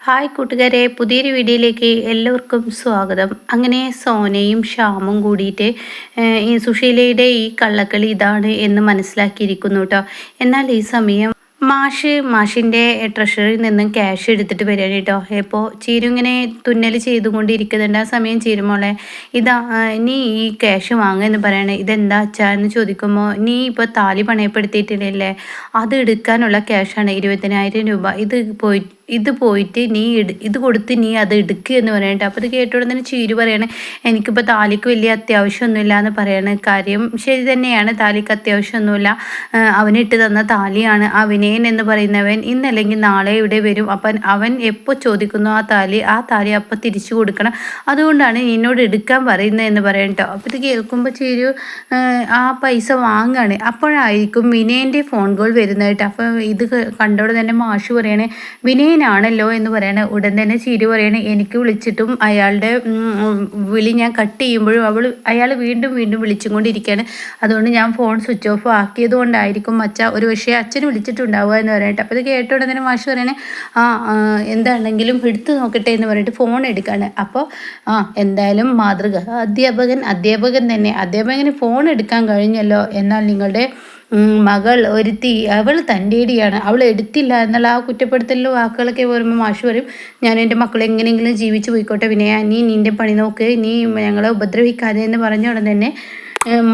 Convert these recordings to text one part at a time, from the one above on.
Hi കൂട്ടുകാരെ പുതിയൊരു വീഡിയോയിലേക്ക് എല്ലാവർക്കും സ്വാഗതം. അങ്ങനെ സോനയും ശ്യാമും കൂടിയിട്ട് ഈ സുശീലയുടെ ഈ കള്ളക്കളി ഇതാണ് എന്ന് മനസ്സിലാക്കിയിരിക്കുന്നു കേട്ടോ എന്നാൽ ഈ സമയം മാഷ് മാഷിന്റെ ട്രഷറിയിൽ നിന്നും ക്യാഷ് എടുത്തിട്ട് വരികയാണ് കേട്ടോ ഇപ്പോൾ ചീരു ഇങ്ങനെ തുന്നൽ ചെയ്തുകൊണ്ടിരിക്കുന്നുണ്ട്. ആ സമയം ചീരുമോളെ ഇതാ നീ ഈ ക്യാഷ് വാങ്ങുക എന്ന് പറയണേ. ഇതെന്താ അച്ഛാ എന്ന് ചോദിക്കുമ്പോൾ നീ ഇപ്പോൾ താലി പണയപ്പെടുത്തിയിട്ടില്ലേ അത് എടുക്കാനുള്ള ക്യാഷാണ് ഇരുപതിനായിരം രൂപ. ഇത് പോയി ഇത് പോയിട്ട് നീ ഇത് കൊടുത്ത് നീ അത് എടുക്കുക എന്ന് പറയുന്നുണ്ട് അപ്പോൾ ഇത് കേട്ടോടെ തന്നെ ചീരു പറയണേ എനിക്കിപ്പോൾ താലിക്ക് വലിയ അത്യാവശ്യമൊന്നുമില്ല എന്ന് പറയണ കാര്യം ശരി തന്നെയാണ്. താലിക്ക് അത്യാവശ്യമൊന്നുമില്ല. അവനിട്ട് തന്ന താലിയാണ് ആ വിനയൻ എന്ന് പറയുന്നവൻ. ഇന്നല്ലെങ്കിൽ നാളെ ഇവിടെ വരും. അപ്പം അവൻ എപ്പോൾ ചോദിക്കുന്നു ആ താലി ആ താലി അപ്പം തിരിച്ചു കൊടുക്കണം. അതുകൊണ്ടാണ് നിന്നോട് എടുക്കാൻ പറയുന്നത് എന്ന് പറയട്ടോ അപ്പോൾ ഇത് കേൾക്കുമ്പോൾ ചീരു ആ പൈസ വാങ്ങാണ്. അപ്പോഴായിരിക്കും വിനയന്റെ ഫോൺ കോൾ വരുന്നതായിട്ട് അപ്പോൾ ഇത് കണ്ടോടെ തന്നെ മാഷ് പറയണേ വിനയനാണല്ലോ എന്ന് പറയണേ ഉടൻ തന്നെ ചിരി പറയണേ എനിക്ക് വിളിച്ചിട്ടും അയാളുടെ വിളി ഞാൻ കട്ട് ചെയ്യുമ്പോഴും അവൾ അയാൾ വീണ്ടും വീണ്ടും വിളിച്ചും കൊണ്ടിരിക്കുകയാണ് അതുകൊണ്ട് ഞാൻ ഫോൺ സ്വിച്ച് ഓഫ് ആക്കിയത് കൊണ്ടായിരിക്കും അച്ഛ ഒരു പക്ഷേ അച്ഛൻ വിളിച്ചിട്ടുണ്ടാവുക എന്ന് പറയട്ടെ. അപ്പോൾ ഇത് കേട്ട ഉടൻ തന്നെ മാഷ് പറയണേ ആ എന്താണെങ്കിലും എടുത്തു നോക്കട്ടെ എന്ന് പറഞ്ഞിട്ട് ഫോൺ എടുക്കാണ്. അപ്പോൾ ആ എന്തായാലും മാതൃക അധ്യാപകൻ അധ്യാപകൻ തന്നെ അധ്യാപകന് ഫോൺ എടുക്കാൻ കഴിഞ്ഞല്ലോ. എന്നാൽ നിങ്ങളുടെ മകൾ ഒരുത്തി അവൾ തന്റെ ഇടിയാണ് അവൾ എടുത്തില്ല എന്നുള്ള ആ കുറ്റപ്പെടുത്തലിലെ വാക്കുകളൊക്കെ വരുമ്പോൾ മാഷ് പറയും ഞാൻ എന്റെ മക്കളെ എങ്ങനെയെങ്കിലും ജീവിച്ച് പോയിക്കോട്ടെ വിനയ. നീ നിന്റെ പണി നോക്ക്. നീ ഞങ്ങളെ ഉപദ്രവിക്കാതെ എന്ന് പറഞ്ഞ ഉടൻ തന്നെ ഏഹ്,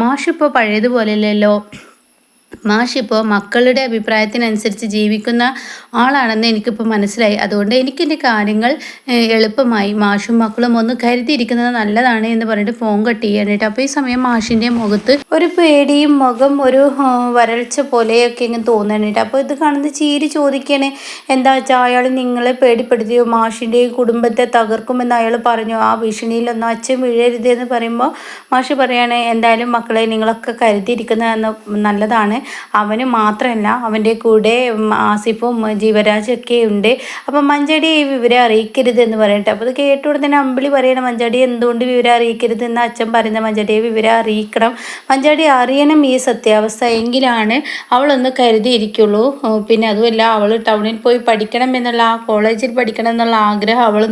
മാഷിപ്പോൾ മക്കളുടെ അഭിപ്രായത്തിനനുസരിച്ച് ജീവിക്കുന്ന ആളാണെന്ന് എനിക്കിപ്പോൾ മനസ്സിലായി. അതുകൊണ്ട് എനിക്കെന്റെ കാര്യങ്ങൾ എളുപ്പമായി മാഷും മക്കളും ഒന്ന് കരുതിയിരിക്കുന്നത് നല്ലതാണ് എന്ന് പറഞ്ഞിട്ട് ഫോൺ കട്ട് ചെയ്യാനായിട്ട്. അപ്പോൾ ഈ സമയം മാഷിന്റെ മുഖത്ത് ഒരു പേടിയും മുഖം ഒരു വരൾച്ച പോലെയൊക്കെ ഇങ്ങനെ തോന്നാനായിട്ട് അപ്പോൾ ഇത് കാണുന്ന ചീരി ചോദിക്കണേ എന്താ വെച്ചാൽ അയാൾ നിങ്ങളെ പേടിപ്പെടുത്തിയോ? മാഷിന്റെ കുടുംബത്തെ തകർക്കുമെന്ന് അയാൾ പറഞ്ഞു? ആ ഭീഷണിയിലൊന്നും അച്ഛൻ വീഴരുത് എന്ന് പറയുമ്പോൾ മാഷ് പറയുകയാണ് എന്തായാലും മക്കളെ നിങ്ങളൊക്കെ കരുതിയിരിക്കുന്നത് നല്ലതാണ്. അവന് മാത്രമല്ല അവന്റെ കൂടെ ആസിഫും ജീവരാജൊക്കെ ഉണ്ട്. അപ്പം മഞ്ചടി ഈ വിവരം അറിയിക്കരുത് എന്ന് പറയട്ടെ. അപ്പോൾ അത് കേട്ടോടെ തന്നെ അമ്പിളി പറയണം മഞ്ചാടി എന്തുകൊണ്ട് വിവരം അറിയിക്കരുത്? എന്ന് അച്ഛൻ പറയുന്ന മഞ്ചാടിയെ വിവരം അറിയിക്കണം. മഞ്ചാടി അറിയണം ഈ സത്യാവസ്ഥ എങ്കിലാണ് അവളൊന്ന് കരുതിയിരിക്കുള്ളൂ. പിന്നെ അതുമല്ല അവൾ ടൗണിൽ പോയി പഠിക്കണം എന്നുള്ള ആ കോളേജിൽ പഠിക്കണം എന്നുള്ള ആഗ്രഹം അവൾ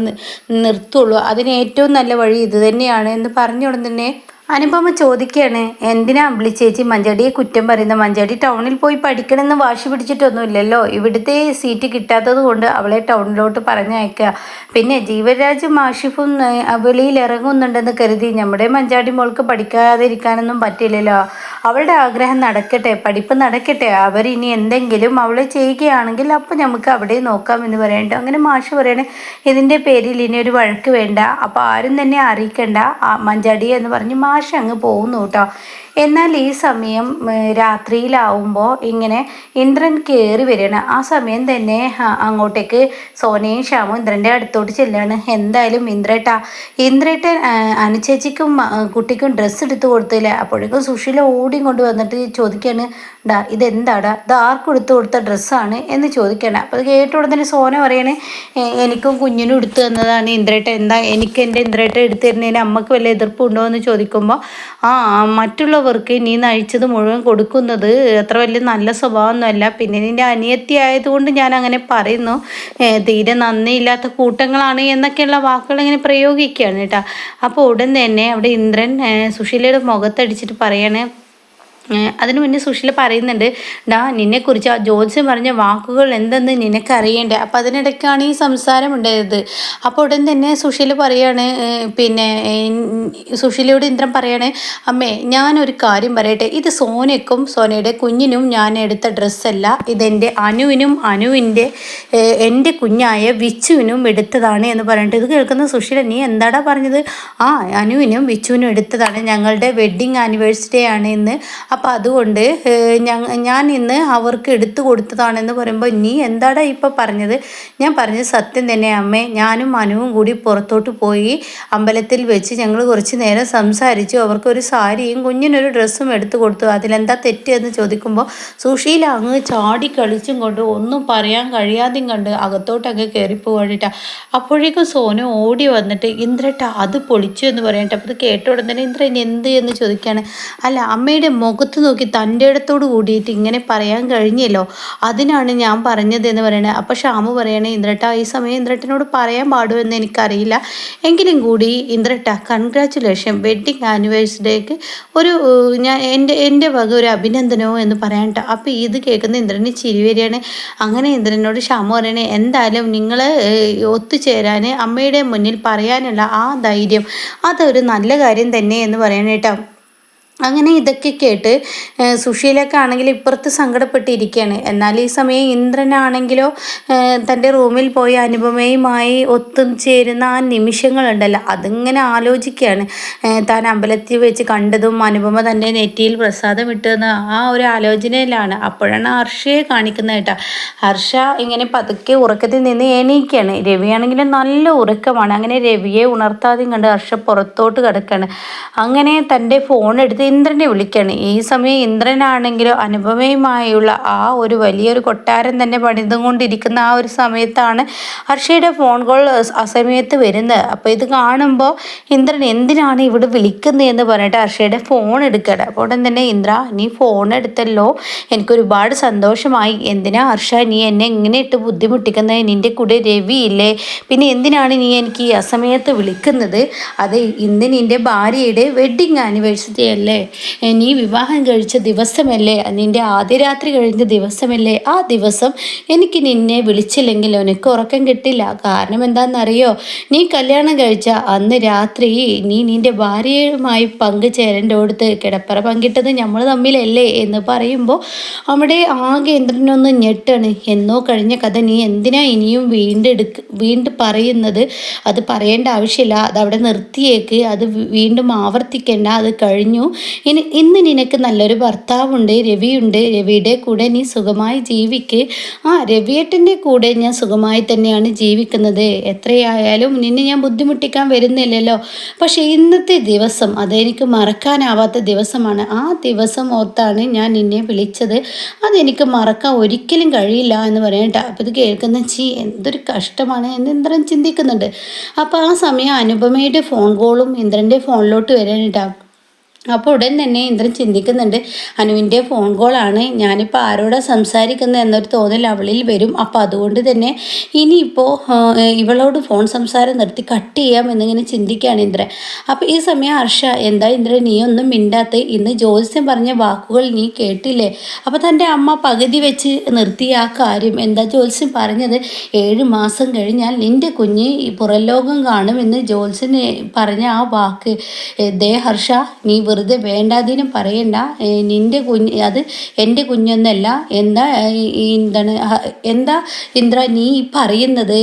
നിർത്തുള്ളൂ. അതിന് ഏറ്റവും നല്ല വഴി ഇത് തന്നെയാണ് എന്ന് പറഞ്ഞുകൊണ്ട് തന്നെ അനുപമ ചോദിക്കുകയാണ് എന്തിനാ അമ്പിളി ചേച്ചി? മഞ്ചാടിയെ കുറ്റം പറയുന്ന മഞ്ചാടി ടൗണിൽ പോയി പഠിക്കണമെന്ന് വാശി പിടിച്ചിട്ടൊന്നുമില്ലല്ലോ. ഇവിടുത്തെ സീറ്റ് കിട്ടാത്തത് കൊണ്ട് അവളെ ടൗണിലോട്ട് പറഞ്ഞയക്കുക. പിന്നെ ജീവരാജും മാഷിഫും വെളിയിൽ ഇറങ്ങുന്നുണ്ടെന്ന് കരുതി നമ്മുടെ മഞ്ചാടി മോൾക്ക് പഠിക്കാതിരിക്കാനൊന്നും പറ്റില്ലല്ലോ. അവളുടെ ആഗ്രഹം നടക്കട്ടെ പഠിപ്പ് നടക്കട്ടെ. അവരിനി എന്തെങ്കിലും അവളെ ചെയ്യുകയാണെങ്കിൽ അപ്പോൾ നമുക്ക് അവിടെ നോക്കാം എന്ന് പറയണ്ട അങ്ങനെ മാഷ് പറയണേ ഇതിന്റെ പേരിൽ ഇനി ഒരു വഴക്ക് വേണ്ട. അപ്പോൾ ആരും തന്നെ അറിയിക്കണ്ട മഞ്ചാടി എന്ന് പറഞ്ഞ് മാഷ് അങ്ങ് പോകുന്നു കേട്ടോ. എന്നാൽ ഈ സമയം രാത്രിയിലാവുമ്പോൾ ഇങ്ങനെ ഇന്ദ്രൻ കയറി വരികയാണ്. ആ സമയം തന്നെ അങ്ങോട്ടേക്ക് സോനയും ശ്യാമും ഇന്ദ്രന്റെ അടുത്തോട്ട് ചെല്ലുകയാണ്. എന്തായാലും ഇന്ദ്രേട്ട ഇന്ദ്രേട്ടൻ അനുചേച്ചിക്കും കുട്ടിക്കും ഡ്രസ്സ് എടുത്ത് കൊടുത്തില്ല? അപ്പോഴേക്കും സുശീല ഓടി കൊണ്ട് വന്നിട്ട് ചോദിക്കുകയാണ് ഡാ ഇതെന്താടാ? ഇത് ആർക്കും എടുത്ത് കൊടുത്ത ഡ്രസ്സാണ്? എന്ന് ചോദിക്കുകയാണ്. അപ്പോൾ അത് കേട്ട ഉടനെ തന്നെ സോന പറയണേ എനിക്കും കുഞ്ഞിനും എടുത്തു തന്നതാണ് ഇന്ദ്രേട്ട എന്താ എനിക്ക് എന്റെ ഇന്ദ്രേട്ട എടുത്തു തരുന്നതിന് അമ്മയ്ക്ക് വല്ല എതിർപ്പുണ്ടോ? എന്ന് ചോദിക്കുമ്പോൾ ആ മറ്റുള്ളവർക്ക് നീ നയിച്ചത് മുഴുവൻ കൊടുക്കുന്നത് അത്ര വലിയ നല്ല സ്വഭാവമൊന്നുമല്ല. പിന്നെ നിന്റെ അനിയത്തി ആയതുകൊണ്ട് ഞാൻ അങ്ങനെ പറയുന്നു തീരെ നന്ദിയില്ലാത്ത കൂട്ടങ്ങളാണ് എന്നൊക്കെയുള്ള വാക്കുകൾ ഇങ്ങനെ പ്രയോഗിക്കുകയാണ് കേട്ടോ. അപ്പോൾ ഉടൻ തന്നെ അവിടെ ഇന്ദ്രൻ സുശീലയുടെ മുഖത്തടിച്ചിട്ട് പറയാണ് അതിനു മുന്നേ സുശീല പറയുന്നുണ്ട് ഡാ നിന്നെക്കുറിച്ച് ആ ജോത്സ്യം പറഞ്ഞ വാക്കുകൾ എന്തെന്ന് നിനക്കറിയണ്ടേ? അപ്പം അതിനിടയ്ക്കാണ് ഈ സംസാരം ഉണ്ടായത്. അപ്പോൾ ഉടൻ തന്നെ സുശീല പറയാണ് പിന്നെ സുശീലയോട് ഇന്ദ്രൻ പറയാണ് അമ്മേ ഞാനൊരു കാര്യം പറയട്ടെ. ഇത് സോനയ്ക്കും സോനയുടെ കുഞ്ഞിനും ഞാൻ എടുത്ത ഡ്രസ്സല്ല. ഇതെന്റെ അനുവിനും അനുവിന്റെ എന്റെ കുഞ്ഞായ വിച്ചുവിനും എടുത്തതാണ് എന്ന് പറഞ്ഞിട്ട് ഇത് കേൾക്കുന്ന സുശീല നീ എന്താടാ പറഞ്ഞത്? ആ അനുവിനും വിച്ചുവിനും എടുത്തതാണ് ഞങ്ങളുടെ വെഡ്ഡിങ് ആനിവേഴ്സറി ആണ് ഇന്ന്. അപ്പോൾ അതുകൊണ്ട് ഞാൻ ഇന്ന് അവർക്ക് എടുത്തു കൊടുത്തതാണെന്ന് പറയുമ്പോൾ നീ എന്താടാ ഇപ്പോൾ പറഞ്ഞത്? ഞാൻ പറഞ്ഞത് സത്യം തന്നെ അമ്മേ. ഞാനും മനുവും കൂടി പുറത്തോട്ട് പോയി അമ്പലത്തിൽ വെച്ച് ഞങ്ങൾ കുറച്ച് നേരം സംസാരിച്ചു. അവർക്കൊരു സാരിയും കുഞ്ഞിനൊരു ഡ്രസ്സും എടുത്തു കൊടുത്തു. അതിലെന്താ തെറ്റ് എന്ന് ചോദിക്കുമ്പോൾ സുശീല അങ്ങ് ചാടി കളിച്ചും കൊണ്ട് ഒന്നും പറയാൻ കഴിയാതെയും കണ്ട് അകത്തോട്ടങ്ങ് അങ്ങ് കയറിപ്പോവാണിട്ടാ അപ്പോഴേക്കും സോനു ഓടി വന്നിട്ട് ഇന്ദ്രട്ട അത് പൊളിച്ചു എന്ന് പറയട്ടെ അപ്പോൾ ഇത് കേട്ട ഉടൻ തന്നെ ഇന്ദ്രൻ എന്ത്? എന്ന് ചോദിക്കുകയാണ് അല്ല അമ്മയുടെ മുഖത്ത് മുഖത്ത് നോക്കി തന്റെ ഇടത്തോട് കൂടിയിട്ട് ഇങ്ങനെ പറയാൻ കഴിഞ്ഞല്ലോ. അതിനാണ് ഞാൻ പറഞ്ഞത് എന്ന് പറയണത് അപ്പോൾ ഷാമു പറയണേ ഇന്ദ്രട്ട ഈ സമയം ഇന്ദ്രട്ടനോട് പറയാൻ പാടുമോ എന്ന് എനിക്കറിയില്ല. എങ്കിലും കൂടി ഇന്ദ്രട്ട കൺഗ്രാറ്റുലേഷൻ വെഡ്ഡിങ് ആനിവേഴ്സറിക്ക് ഒരു ഞാൻ എന്റെ എന്റെ വക ഒരു അഭിനന്ദനമോ എന്ന് പറയാൻ അപ്പോൾ ഇത് കേൾക്കുന്ന ഇന്ദ്രന് ചിരി വരികയാണ്. അങ്ങനെ ഇന്ദ്രനോട് ഷാമു പറയണേ എന്തായാലും നിങ്ങൾ ഒത്തുചേരാൻ അമ്മയുടെ മുന്നിൽ പറയാനുള്ള ആ ധൈര്യം അതൊരു നല്ല കാര്യം തന്നെ എന്ന് പറയണേട്ടോ അങ്ങനെ ഇതൊക്കെ കേട്ട് സുശീലൊക്കെ ആണെങ്കിൽ ഇപ്പുറത്ത് സങ്കടപ്പെട്ടിരിക്കുകയാണ് എന്നാൽ ഈ സമയം ഇന്ദ്രനാണെങ്കിലോ തന്റെ റൂമിൽ പോയി അനുപമയുമായി ഒത്തും ചേരുന്ന ആ നിമിഷങ്ങളുണ്ടല്ലോ. അതിങ്ങനെ ആലോചിക്കുകയാണ്. താൻ അമ്പലത്തിൽ വെച്ച് കണ്ടതും അനുപമ തന്റെ നെറ്റിയിൽ പ്രസാദം ഇട്ടതെന്ന് ആ ഒരു ആലോചനയിലാണ്. അപ്പോഴാണ് ഹർഷയെ കാണിക്കുന്നത് കേട്ടോ. ഹർഷ ഇങ്ങനെ പതുക്കെ ഉറക്കത്തിൽ നിന്ന് എണീക്കുകയാണ്. രവിയാണെങ്കിലും നല്ല ഉറക്കമാണ്. അങ്ങനെ രവിയെ ഉണർത്താതെയും കണ്ട് ഹർഷ പുറത്തോട്ട് കിടക്കുകയാണ്. അങ്ങനെ തന്റെ ഫോൺ എടുത്ത് ഇന്ദ്രനെ വിളിക്കുകയാണ് ഈ സമയം ഇന്ദ്രനാണെങ്കിലോ അനുപമയുമായുള്ള ആ ഒരു വലിയൊരു കൊട്ടാരം തന്നെ പണിതുകൊണ്ടിരിക്കുന്ന ആ ഒരു സമയത്താണ് ഹർഷയുടെ ഫോൺ കോൾ അസമയത്ത് വരുന്നത്. അപ്പോൾ ഇത് കാണുമ്പോൾ ഇന്ദ്രൻ എന്തിനാണ് ഇവിടെ വിളിക്കുന്നത് എന്ന് പറഞ്ഞിട്ട് ഹർഷയുടെ ഫോൺ എടുക്കണം. അപ്പോൾ ഉടൻ തന്നെ ഇന്ദ്ര നീ ഫോൺ എടുത്തല്ലോ. എനിക്കൊരുപാട് സന്തോഷമായി. എന്തിനാ ഹർഷ നീ എന്നെ ഇങ്ങനെ ഇട്ട് ബുദ്ധിമുട്ടിക്കുന്നത്? നിന്റെ കൂടെ രവി ഇല്ലേ? പിന്നെ എന്തിനാണ് നീ എനിക്ക് ഈ അസമയത്ത് വിളിക്കുന്നത്? അത് ഇന്ന് നിന്റെ ഭാര്യയുടെ വെഡിങ് ആനിവേഴ്സറി അല്ലേ? അല്ലേ? നീ വിവാഹം കഴിച്ച ദിവസമല്ലേ? നിന്റെ ആദ്യ രാത്രി കഴിഞ്ഞ ദിവസമല്ലേ? ആ ദിവസം എനിക്ക് നിന്നെ വിളിച്ചില്ലെങ്കിൽ എനിക്ക് ഉറക്കം കിട്ടില്ല. കാരണം എന്താണെന്നറിയോ? നീ കല്യാണം കഴിച്ച അന്ന് രാത്രി നീ നിന്റെ ഭാര്യയുമായി പങ്കുചേരേണ്ടടുത്ത് കിടപ്പറ പങ്കിട്ടത് നമ്മൾ തമ്മിലല്ലേ എന്ന് പറയുമ്പോൾ അവിടെ ആകെ ഇന്ദ്രനൊന്ന് ഞെട്ടാണ്. എന്നോ കഴിഞ്ഞ കഥ നീ എന്തിനാ ഇനിയും വീണ്ടും എടുക്ക വീണ്ടും പറയുന്നത്? അത് പറയേണ്ട ആവശ്യമില്ല. അത് അവിടെ നിർത്തിയേക്ക്. അത് വീണ്ടും ആവർത്തിക്കേണ്ട. അത് കഴിഞ്ഞു. ഇനി ഇന്ന് നിനക്ക് നല്ലൊരു ഭർത്താവുണ്ട് രവിയുണ്ട് രവിയുടെ കൂടെ നീ സുഖമായി ജീവിക്ക്. ആ രവിയേട്ടന്റെ കൂടെ ഞാൻ സുഖമായി തന്നെയാണ് ജീവിക്കുന്നത്. എത്രയായാലും നിന്നെ ഞാൻ ബുദ്ധിമുട്ടിക്കാൻ വരുന്നില്ലല്ലോ. പക്ഷേ ഇന്നത്തെ ദിവസം അതെനിക്ക് മറക്കാനാവാത്ത ദിവസമാണ്. ആ ദിവസം ഓർത്താണ് ഞാൻ നിന്നെ വിളിച്ചത്. അതെനിക്ക് മറക്കാൻ ഒരിക്കലും കഴിയില്ല എന്ന് പറയട്ടെ അപ്പോൾ ഇത് കേൾക്കുന്ന ചീ എന്തൊരു കഷ്ടമാണ്. എന്ന് ഇന്ദ്രൻ ചിന്തിക്കുന്നുണ്ട്. അപ്പോൾ ആ സമയം അനുപമയുടെ ഫോൺ കോളും ഇന്ദ്രന്റെ ഫോണിലോട്ട് വരാനിട്ടാണ് അപ്പോൾ ഉടൻ തന്നെ ഇന്ദ്രൻ ചിന്തിക്കുന്നുണ്ട് അനുവിന്റെ ഫോൺ കോളാണ് ഞാനിപ്പോൾ ആരോടാ സംസാരിക്കുന്നത് എന്നൊരു തോന്നൽ അവളിൽ വരും. അപ്പോൾ അതുകൊണ്ട് തന്നെ ഇനിയിപ്പോൾ ഇവളോട് ഫോൺ സംസാരം നിർത്തി കട്ട് ചെയ്യാം എന്നിങ്ങനെ ചിന്തിക്കുകയാണ് ഇന്ദ്രൻ. അപ്പോൾ ഈ സമയം ഹർഷ എന്താ ഇന്ദ്രൻ നീ ഒന്നും മിണ്ടാത്ത. ഇന്ന് ജ്യോത്സ്യം പറഞ്ഞ വാക്കുകൾ നീ കേട്ടില്ലേ? അപ്പോൾ തന്റെ അമ്മ പകുതി വെച്ച് നിർത്തിയ ആ കാര്യം. എന്താ ജ്യോത്സ്യം പറഞ്ഞത്? ഏഴ് മാസം കഴിഞ്ഞാൽ നിന്റെ കുഞ്ഞ് പുറലോകം കാണുമെന്ന് ജ്യോത്സ്യന് പറഞ്ഞ ആ വാക്ക്. ദേ ഹർഷ നീ വെറുതെ വേണ്ടാതിനും പറയണ്ട. നിന്റെ കുഞ്ഞ് അത് എന്റെ കുഞ്ഞൊന്നല്ല. എന്താ എന്താണ് എന്താ ഇന്ദ്ര നീ പറയുന്നത്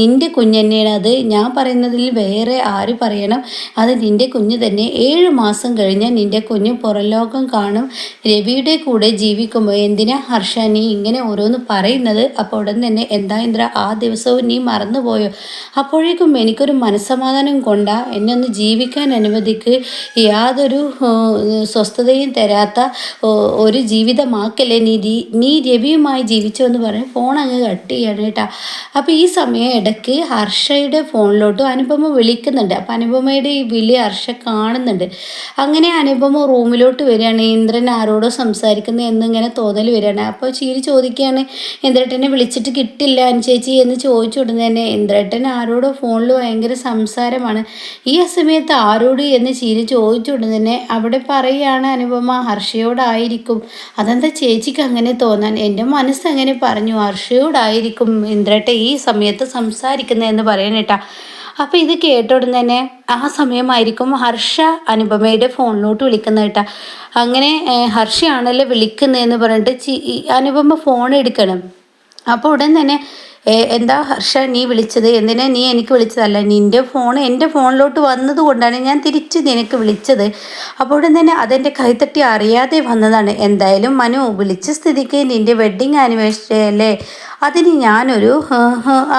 നിന്റെ കുഞ്ഞ് തന്നെയാണ് അത്. ഞാൻ പറയുന്നതിൽ വേറെ ആര് പറയണം? അത് നിന്റെ കുഞ്ഞ് തന്നെ. ഏഴ് മാസം കഴിഞ്ഞാൽ നിന്റെ കുഞ്ഞ് പുറലോകം കാണും. രവിയുടെ കൂടെ ജീവിക്കുമ്പോൾ എന്തിനാ ഹർഷ നീ ഇങ്ങനെ ഓരോന്ന് പറയുന്നത്? അപ്പോൾ ഉടൻ തന്നെ എന്താ ഇന്ദ്ര ആ ദിവസവും നീ മറന്നുപോയോ? അപ്പോഴേക്കും എനിക്കൊരു മനസ്സമാധാനം കൊണ്ടാ. എന്നെ ഒന്ന് ജീവിക്കാൻ അനുവദിക്ക്. യാതൊരു സ്വസ്ഥതയും തരാത്ത ഒരു ജീവിതമാക്കല്ലേ നീ നീ രവിയുമായി ജീവിച്ചു എന്ന് പറഞ്ഞ് ഫോൺ അങ്ങ് കട്ട് ചെയ്യണം കേട്ടോ. അപ്പോൾ ഈ സമയം ഇടയ്ക്ക് ഹർഷയുടെ ഫോണിലോട്ട് അനുപമ വിളിക്കുന്നുണ്ട്. അപ്പോൾ അനുപമയുടെ ഈ വിളി ഹർഷ കാണുന്നുണ്ട്. അങ്ങനെ അനുപമ റൂമിലോട്ട് വരികയാണ്. ഇന്ദ്രൻ ആരോടോ സംസാരിക്കുന്നത് എന്നിങ്ങനെ തോന്നൽ വരികയാണ്. അപ്പോൾ ചീരി ചോദിക്കുകയാണ് ഇന്ദ്രേട്ടനെ വിളിച്ചിട്ട് കിട്ടില്ല അനുചേച്ചി എന്ന് ചോദിച്ചു ഉടനെ തന്നെ ഇന്ദ്രേട്ടൻ ആരോടോ ഫോണിൽ ഭയങ്കര സംസാരമാണ്. ഈ സമയത്ത് ആരോട്? എന്ന് ചീരി ചോദിച്ചു ഉടനെ തന്നെ അവിടെ പറയുകയാണ് അനുപമ ഹർഷയോടായിരിക്കും. അതെന്താ ചേച്ചിക്ക് അങ്ങനെ തോന്നാൻ? എന്റെ മനസ്സ് അങ്ങനെ പറഞ്ഞു ഹർഷയോടായിരിക്കും ഇന്ദ്രട്ടെ ഈ സമയത്ത് സംസാരിക്കുന്നതെന്ന് പറയാനേട്ടാ അപ്പം ഇത് കേട്ട ഉടൻ തന്നെ ആ സമയമായിരിക്കും ഹർഷ അനുപമയുടെ ഫോണിലോട്ട് വിളിക്കുന്ന കേട്ടാ. അങ്ങനെ ഹർഷയാണല്ലോ വിളിക്കുന്നതെന്ന് പറഞ്ഞിട്ട് അനുപമ ഫോൺ എടുക്കണം. അപ്പോൾ ഉടൻ തന്നെ എന്താ ഹർഷ നീ വിളിച്ചത്? എന്തിനാ നീ എനിക്ക് വിളിച്ചതല്ല? നിന്റെ ഫോൺ എന്റെ ഫോണിലോട്ട് വന്നത് കൊണ്ടാണ് ഞാൻ തിരിച്ച് നിനക്ക് വിളിച്ചത്. അപ്പോൾ തന്നെ അതെന്റെ കൈത്തട്ടി അറിയാതെ വന്നതാണ്. എന്തായാലും മനു വിളിച്ച സ്ഥിതിക്ക് നിന്റെ വെഡ്ഡിങ് ആനിവേഴ്സറി അല്ലേ? അതിന് ഞാനൊരു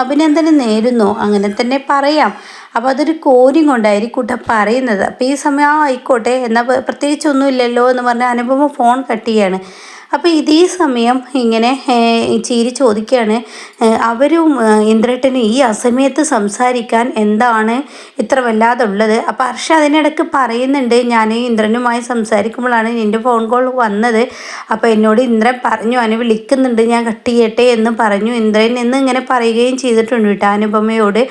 അഭിനന്ദനം നേരുന്നു. അങ്ങനെ തന്നെ പറയാം. അപ്പോൾ അതൊരു കോര്യം കൊണ്ടായിരിക്കൂട്ട പറയുന്നത്. അപ്പോൾ ഈ സമയം ആയിക്കോട്ടെ എന്നാൽ പ്രത്യേകിച്ചൊന്നുമില്ലല്ലോ എന്ന് പറഞ്ഞാൽ അനുപമ ഫോൺ കട്ട് ചെയ്യാണ്. അപ്പോൾ ഇതേ സമയം ഇങ്ങനെ ചീരി ചോദിക്കുകയാണ് അവരും ഇന്ദ്രേട്ടനും ഈ അസമയത്ത് സംസാരിക്കാൻ എന്താണ് ഇത്ര വല്ലാതെ ഉള്ളത് അപ്പോൾ ഹർഷ അതിനിടയ്ക്ക് പറയുന്നുണ്ട് ഞാൻ ഇന്ദ്രനുമായി സംസാരിക്കുമ്പോഴാണ് നിന്റെ ഫോൺ കോൾ വന്നത്. അപ്പോൾ എന്നോട് ഇന്ദ്രൻ പറഞ്ഞു അവനെ വിളിക്കുന്നുണ്ട് ഞാൻ കട്ട് ചെയ്യട്ടെ എന്ന് പറഞ്ഞു. ഇന്ദ്രൻ എന്ന് ഇങ്ങനെ പറയുകയും ചെയ്തിട്ടുണ്ട് കേട്ടോ അനുപമയോട്.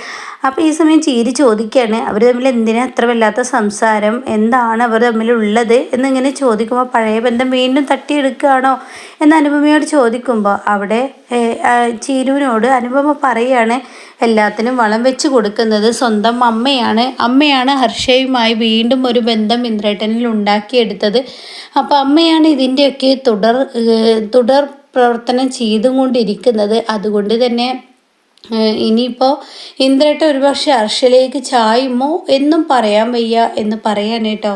അപ്പോൾ ഈ സമയം ചീരി ചോദിക്കുകയാണ് അവർ തമ്മിൽ എന്തിനാ അത്ര വല്ലാത്ത സംസാരം? എന്താണ് അവർ തമ്മിലുള്ളത്? എന്നിങ്ങനെ ചോദിക്കുമ്പോൾ പഴയ ബന്ധം വീണ്ടും തട്ടിയെടുക്കുകയാണോ? എന്ന് അനുപമയോട് ചോദിക്കുമ്പോൾ അവിടെ ചീരുവിനോട് അനുപമ പറയുകയാണ് എല്ലാത്തിനും വളം വെച്ച് കൊടുക്കുന്നത് സ്വന്തം അമ്മയാണ്. അമ്മയാണ് ഹർഷയുമായി വീണ്ടും ഒരു ബന്ധം ഇന്ദ്രേട്ടനിൽ ഉണ്ടാക്കിയെടുത്തത്. അപ്പോൾ അമ്മയാണ് ഇതിന്റെയൊക്കെ തുടർ തുടർ പ്രവർത്തനം ചെയ്തുകൊണ്ടിരിക്കുന്നത്. അതുകൊണ്ട് തന്നെ ഇനിയിപ്പോൾ ഇന്ദ്രേട്ട ഒരുപക്ഷെ അർഷയിലേക്ക് ചായുമോ എന്നും പറയാൻ വയ്യ എന്ന് പറയാനേട്ടോ.